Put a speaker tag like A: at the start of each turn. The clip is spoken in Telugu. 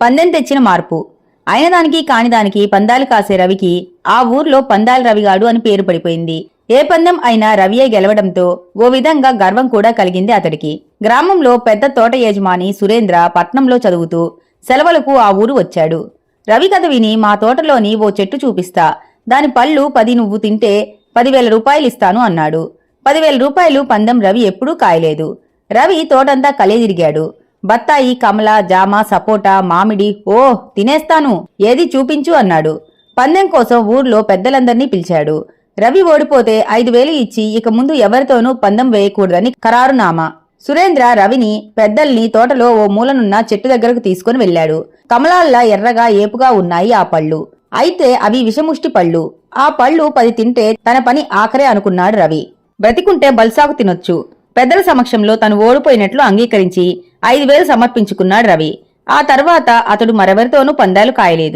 A: పందెం తెచ్చిన మార్పు. అయిన దానికి కాని దానికి పందాలు కాసే రవికి ఆ ఊర్లో పందాల రవిగాడు అని పేరు పడిపోయింది. ఏ పందెం అయినా రవియే గెలవడంతో ఓ విధంగా గర్వం కూడా కలిగింది అతడికి. గ్రామంలో పెద్ద తోట యజమాని సురేంద్ర పట్నంలో చదువుతూ సెలవులకు ఆ ఊరు వచ్చాడు. రవి కథ విని మా తోటలోని ఓ చెట్టు చూపిస్తా. దాని పళ్ళు పది నువ్వు తింటే పదివేల రూపాయలు ఇస్తాను అన్నాడు. పదివేల రూపాయలు పందెం రవి ఎప్పుడూ కాయలేదు. రవి తోటంతా కలిదిరిగాడు. బత్తాయి కమల జామ సపోటా మామిడి ఓ తినేస్తాను. ఏది చూపించు అన్నాడు. పందెం కోసం ఊర్లో పెద్దలందర్నీ పిలిచాడు. రవి ఓడిపోతే ఐదు వేలు ఇచ్చి ఇక ముందు ఎవరితోనూ పందెం వేయకూడదని ఖరారునామా. సురేంద్ర రవిని పెద్దల్ని తోటలో ఓ మూలనున్న చెట్టు దగ్గరకు తీసుకుని వెళ్ళాడు. కమలాల్లా ఎర్రగా ఏపుగా ఉన్నాయి ఆ పళ్ళు. అయితే అవి విషముష్టి పళ్ళు. ఆ పళ్ళు పది తింటే తన పని ఆఖరే అనుకున్నాడు రవి. బ్రతికుంటే బల్సాకు తినొచ్చు. పెద్దల సమక్షంలో తను ఓడిపోయినట్లు అంగీకరించి ఐదు వేలు సమర్పించుకున్నాడు రవి. ఆ తర్వాత అతడు మరెవరితోనూ పందాలు కాయలేదు.